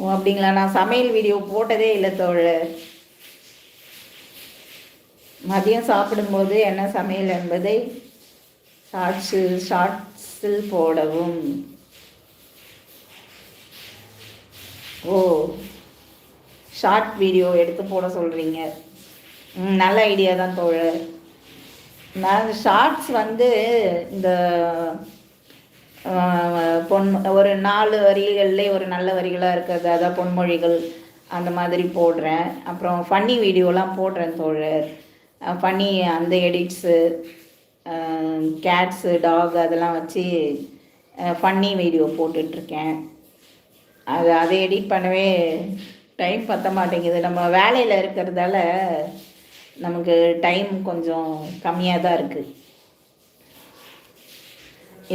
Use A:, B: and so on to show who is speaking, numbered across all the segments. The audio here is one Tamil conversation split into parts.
A: ஓ அப்படிங்களா? நான் சமையல் வீடியோ போட்டதே இல்லை தோழர். மதியம் சாப்பிடும்போது என்ன சமையல் என்பதை ஷார்ட்ஸில் ஷார்ட்ஸில் போடவும். ஓ ஷார்ட் வீடியோ எடுத்து போட சொல்கிறீங்க ம் நல்ல ஐடியா தான் தோழர். நான் ஷார்ட்ஸ் வந்து இந்த பொன் ஒரு நாலு வரிகள்லே ஒரு நல்ல வரிகளாக இருக்கிறது. அதான் பொன்மொழிகள் அந்த மாதிரி போடுறேன். அப்புறம் ஃபன்னி வீடியோலாம் போடுறேன் தோழர். ஃபன்னி அந்த எடிட்ஸு கேட்ஸு டாக் அதெல்லாம் வச்சு ஃபன்னி வீடியோ போட்டுட்ருக்கேன். அது அதை எடிட் பண்ணவே டைம் பற்ற மாட்டேங்குது. நம்ம வேலையில் இருக்கிறதால நமக்கு டைம் கொஞ்சம் கம்மியாக தான் இருக்குது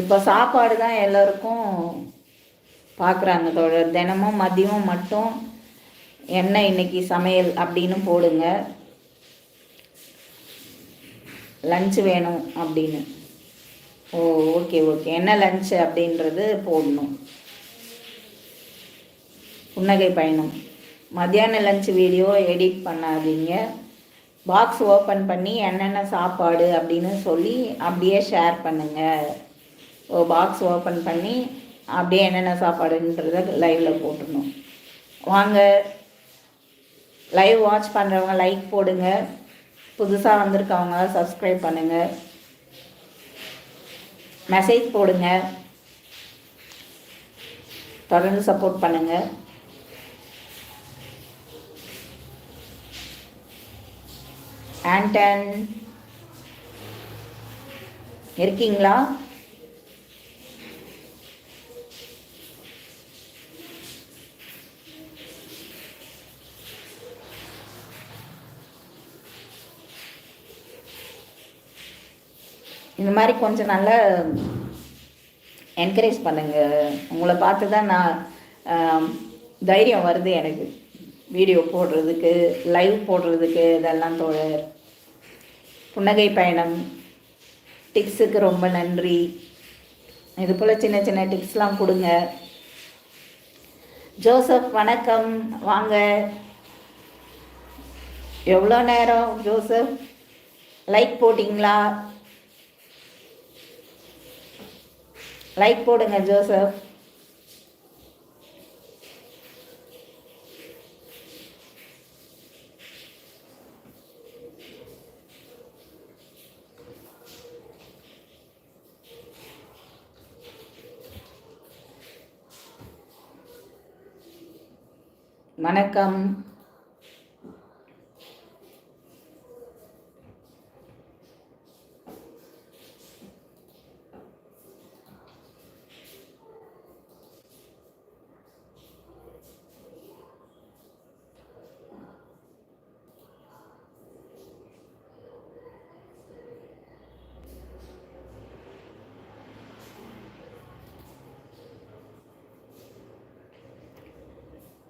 A: இப்போ சாப்பாடு தான் எல்லோருக்கும் பார்க்குறாங்க தோழர். தினமும் மதியம் மட்டும் என்ன இன்னைக்கு சமையல் அப்படின்னு போடுங்க. லஞ்சு வேணும் அப்படின்னு. ஓ ஓகே ஓகே என்ன லஞ்சு அப்படின்றது போடணும். புன்னகை பயணம். மத்தியான லஞ்சு வீடியோ எடிட் பண்ணாதீங்க. பாக்ஸ் ஓப்பன் பண்ணி என்னென்ன சாப்பாடு அப்படின்னு சொல்லி அப்படியே ஷேர் பண்ணுங்கள் பாக்ஸ் ஓப்பன் பண்ணி அப்படியே என்னென்ன சாப்பாடுன்றத லைவில் போட்டுடணும். வாங்க. லைவ் வாட்ச் பண்ணுறவங்க லைக் போடுங்க. புதுசாக வந்திருக்கவங்க சப்ஸ்கிரைப் பண்ணுங்கள் மெசேஜ் போடுங்க. தொடர்ந்து சப்போர்ட் பண்ணுங்கள் ஆண்டன் இருக்கீங்களா? இந்த மாதிரி கொஞ்சம் நல்ல என்கரேஜ் பண்ணுங்க. உங்களை பார்த்து தான் நான் தைரியம் வருது எனக்கு. வீடியோ போடுறதுக்கு லைவ் போடுறதுக்கு இதெல்லாம் தோழர். புன்னகை பயணம் டிப்ஸுக்கு ரொம்ப நன்றி. இது போல் சின்ன சின்ன டிப்ஸ்லாம் கொடுங்க. ஜோசப் வணக்கம். வாங்க. எவ்வளோ நேரம் ஜோசப்? லைக் போட்டிங்களா? லைக் போடுங்க ஜோசப் வணக்கம்.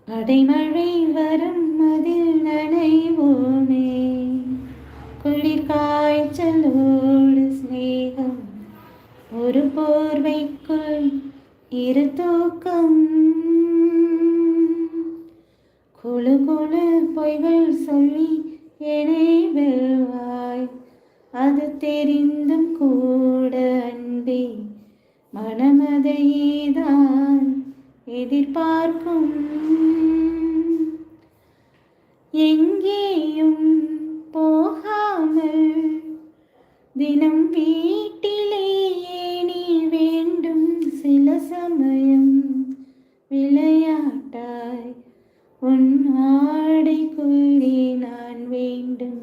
A: அடைமழை வரும் அதில் நனைவோமே. குளிர் காய்ச்சலோடு சிநேகம். ஒரு போர்வைக்குள் இரு தூக்கம். குழு குழு பொய்கள் சொல்லி என்னை வெல்வாய். அது தெரிந்தும் கூட அன்பே. மனமதையேதான் எதிர்பார்க்கும். எங்கேயும் போகாமல் தினம் வீட்டிலேயே நீ வேண்டும் சில சமயம் விளையாட்டாய் உன் ஆடைக்குள்ளே நான் வேண்டும்.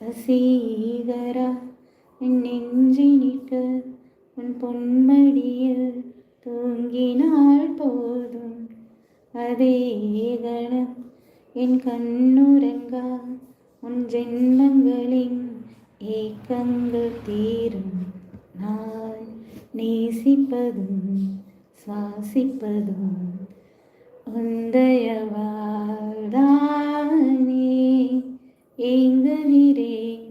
A: வசீகரா என் நெஞ்சினிக்க உன் பொன்மடியில் தூங்கினால் போதும். அதே கணம் என் கண்ணுரங்கா உன் ஜென்மங்களின் ஏக்கங்கள் தீரும். நான் நேசிப்பதும் சுவாசிப்பதும் உந்தயவாதானே ஏங்குகிறேன்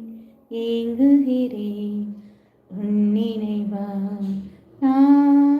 A: ஏங்குகிறேன் உன் நினைவா நான்